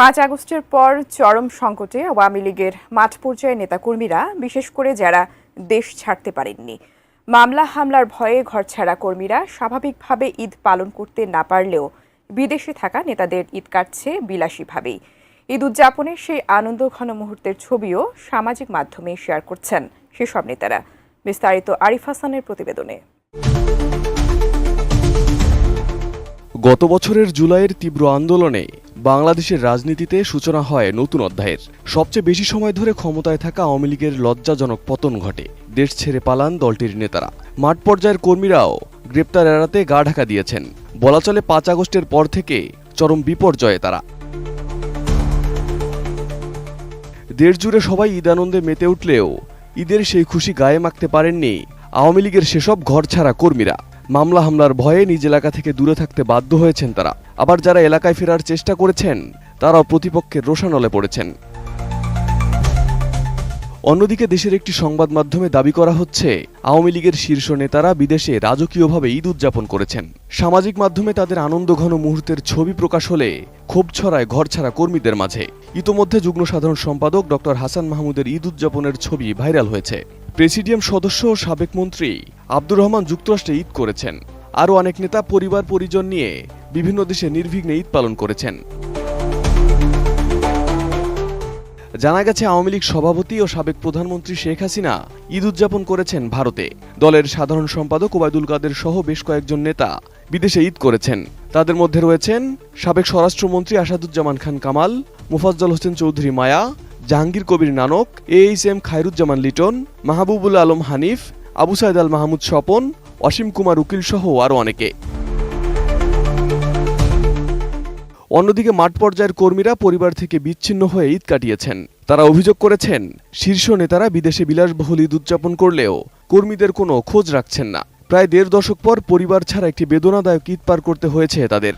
পাঁচ আগস্টের পর চরম সংকটে আওয়ামী লীগের মাঠ পর্যায়ে নেতাকর্মীরা, বিশেষ করে যারা দেশ ছাড়তে পারেননি। মামলা, হামলার ভয়ে ঘরছাড়া কর্মীরা স্বাভাবিকভাবে ঈদ পালন করতে না পারলেও বিদেশে থাকা নেতাদের ঈদ কাটছে বিলাসীভাবেই। ঈদ উদযাপনের সেই আনন্দ ঘন মুহূর্তের ছবিও সামাজিক মাধ্যমে শেয়ার করছেন সেসব নেতারা। বিস্তারিত আরিফ হাসানের প্রতিবেদনে। গত বছরের জুলাইয়ের তীব্র আন্দোলনে বাংলাদেশের রাজনীতিতে সূচনা হয় নতুন অধ্যায়ের। সবচেয়ে বেশি সময় ধরে ক্ষমতায় থাকা আওয়ামী লীগের লজ্জাজনক পতন ঘটে। দেশ ছেড়ে পালান দলটির নেতারা। মাঠ পর্যায়ের কর্মীরাও গ্রেপ্তার এড়াতে গা ঢাকা দিয়েছেন। বলা চলে পাঁচ আগস্টের পর থেকে চরম বিপর্যয়ে তারা। দেশ জুড়ে সবাই ঈদ আনন্দে মেতে উঠলেও ঈদের সেই খুশি গায়ে মাখতে পারেননি আওয়ামী লীগের সেসব ঘরছাড়া কর্মীরা। মামলা হামলার ভয়ে নিজ এলাকা থেকে দূরে থাকতে বাধ্য হয়েছেন তারা। আবার যারা এলাকায় ফেরার চেষ্টা করেছেন, তারাও প্রতিপক্ষের রোষানলে পড়েছেন। অন্যদিকে দেশের একটি সংবাদ মাধ্যমে দাবি করা হচ্ছে, আওয়ামী লীগের শীর্ষ নেতারা বিদেশে রাজকীয়ভাবে ঈদ উদযাপন করেছেন। সামাজিক মাধ্যমে তাদের আনন্দঘন মুহূর্তের ছবি প্রকাশ হলে ক্ষোভ ছড়ায় ঘরছাড়া কর্মীদের মাঝে। ইতোমধ্যে যুগ্ম সাধারণ সম্পাদক ডক্টর হাসান মাহমুদের ঈদ উদযাপনের ছবি ভাইরাল হয়েছে। প্রেসিডিয়াম সদস্য ও সাবেক মন্ত্রী আব্দুর রহমান যুক্তরাষ্ট্রে ঈদ করেছেন। আরও অনেক নেতা, পরিবার, পরিজন নিয়ে বিভিন্ন দেশে নির্বিঘ্নে ঈদ পালন করেছেন। জানা গেছে, আওয়ামী লীগ সভাপতি ও সাবেক প্রধানমন্ত্রী শেখ হাসিনা ঈদ উদযাপন করেছেন ভারতে। দলের সাধারণ সম্পাদক ওবায়দুল কাদের সহ বেশ কয়েকজন নেতা বিদেশে ঈদ করেছেন। তাদের মধ্যে রয়েছেন সাবেক স্বরাষ্ট্রমন্ত্রী Asaduzzaman Khan Kamal, Mofazzal Hossain Chowdhury Maya, Jahangir Kabir Nanak, A H M Khairuzzaman Liton, Mahbubul Alam Hanif Abu Sayeed Al Mahmud Swapan, Asim Kumar Ukil সহ আরও অনেকে। অন্যদিকে মাঠ পর্যায়ের কর্মীরা পরিবার থেকে বিচ্ছিন্ন হয়ে ঈদ কাটিয়েছেন। তারা অভিযোগ করেছেন, শীর্ষ নেতারা বিদেশে বিলাসবহুল ঈদ উদযাপন করলেও কর্মীদের কোনো খোঁজ রাখছেন না। প্রায় দেড় দশক পর পরিবার ছাড়া একটি বেদনাদায়ক ঈদ পার করতে হয়েছে তাদের।